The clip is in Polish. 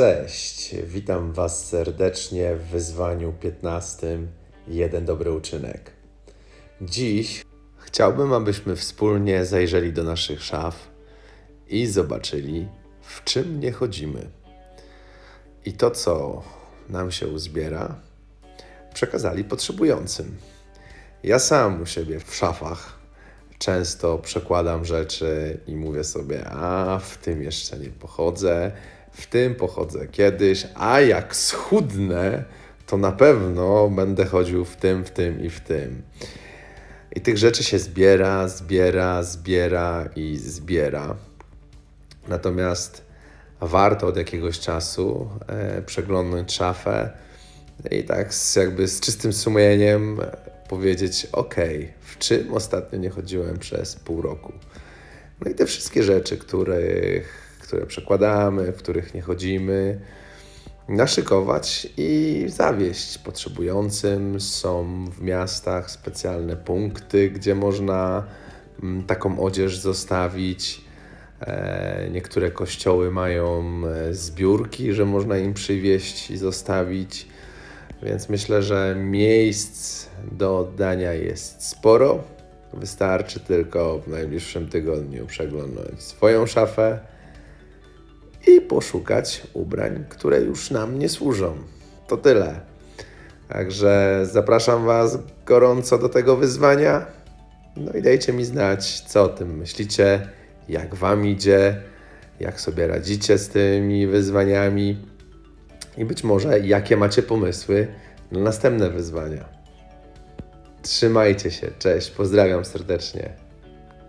Cześć, witam Was serdecznie w wyzwaniu 15 Jeden dobry uczynek. Dziś chciałbym, abyśmy wspólnie zajrzeli do naszych szaf i zobaczyli, w czym nie chodzimy. I to, co nam się uzbiera, przekazali potrzebującym. Ja sam u siebie w szafach często przekładam rzeczy i mówię sobie, a w tym jeszcze nie pochodzę, w tym pochodzę kiedyś, a jak schudnę, to na pewno będę chodził w tym, w tym i w tym. I tych rzeczy się zbiera, zbiera, zbiera i zbiera. Natomiast warto od jakiegoś czasu e, przeglądnąć szafę i tak z, jakby z czystym sumieniem powiedzieć: OK, w czym ostatnio nie chodziłem przez pół roku. No i te wszystkie rzeczy, których, które przekładamy, w których nie chodzimy, naszykować i zawieść potrzebującym. Są w miastach specjalne punkty, gdzie można mm, taką odzież zostawić. E, Niektóre kościoły mają e, zbiórki, że można im przywieźć i zostawić. Więc myślę, że miejsc do oddania jest sporo. Wystarczy tylko w najbliższym tygodniu przeglądnąć swoją szafę poszukać ubrań, które już nam nie służą. To tyle. Także zapraszam Was gorąco do tego wyzwania. No i dajcie mi znać, co o tym myślicie, jak Wam idzie, jak sobie radzicie z tymi wyzwaniami i być może jakie macie pomysły na następne wyzwania. Trzymajcie się, cześć, pozdrawiam serdecznie.